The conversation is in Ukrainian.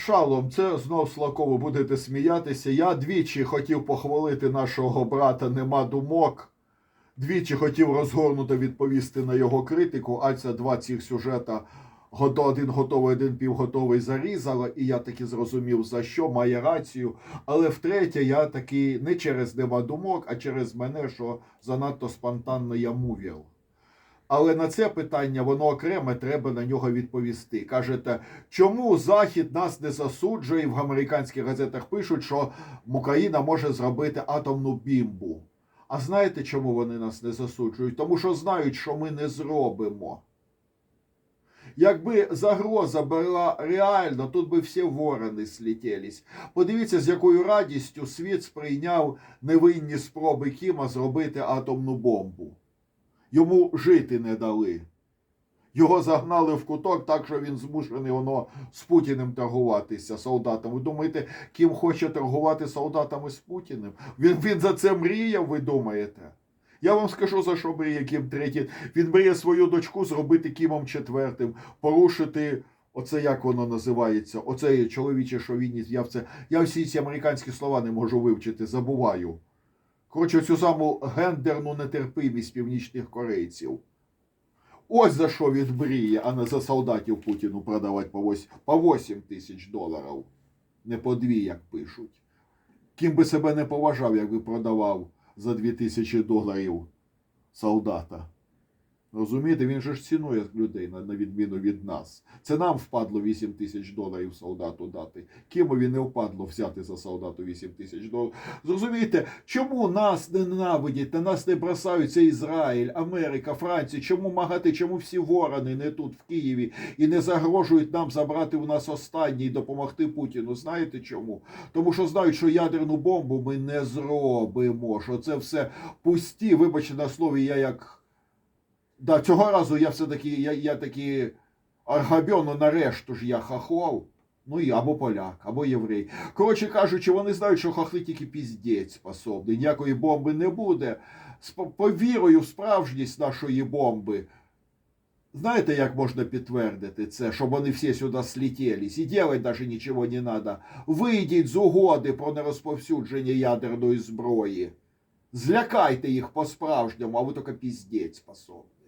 Шалом, це знов Слаково будете сміятися. Я двічі хотів похвалити нашого брата Нема думок. Двічі хотів розгорнуто відповісти на його критику, а це два цих сюжета. Один готовий, один півготовий зарізало, і я таки зрозумів, за що має рацію. Але втретє, я таки не через нема думок, а через мене, що занадто спонтанно я мувів. Але на це питання воно окреме, треба на нього відповісти. Кажете, чому Захід нас не засуджує? В американських газетах пишуть, що Україна може зробити атомну бімбу. А знаєте, чому вони нас не засуджують? Тому що знають, що ми не зробимо. Якби загроза була реальна, тут би всі ворони слетілись. Подивіться, з якою радістю світ сприйняв невинні спроби Кіма зробити атомну бомбу. Йому жити не дали. Його загнали в куток так, що він змушений воно з Путіним торгуватися солдатами. Ви думаєте, Кім хоче торгувати солдатами з Путіним? Він, він за це мріяв, ви думаєте? Я вам скажу, за що мріє Кім третій. Він мріє свою дочку зробити Кімом четвертим, порушити. Оце як воно називається? Оце чоловіче шовіність. Я я всі ці американські слова не можу вивчити, забуваю. Коротше, цю саму гендерну нетерпимість північних корейців. Ось за що він мріє, а не за солдатів Путіну продавати по 8, по 8 тисяч доларів. Не по 2, як пишуть. Ким би себе не поважав, якби продавав за 2 тисячі доларів солдата. Розумієте, він же ж цінує людей на, відміну від нас. Це нам впадло 8 тисяч доларів солдату дати. Кимові не впадло взяти за солдату 8 тисяч доларів. Зрозумієте, чому нас не ненавидять, на нас не бросаються Ізраїль, Америка, Франція, чому магати, чому всі ворони не тут, в Києві, і не загрожують нам забрати у нас останнє і допомогти Путіну? Знаєте чому? Тому що знають, що ядерну бомбу ми не зробимо, що це все пусті, вибачте на слові, я як. Да, цього разу я все-таки, я, я таки аргабьону нарешту ж я хахов. Ну і або поляк, або єврей. Коротше кажучи, вони знають, що хахли тільки піздець способний. Ніякої бомби не буде. Повірою в справжність нашої бомби. Знаєте, як можна підтвердити це, щоб вони всі сюди слетілись? І делать даже нічого не треба. Вийдіть з угоди про нерозповсюдження ядерної зброї. Злякайте їх по-справжньому, а ви тільки піздець способні.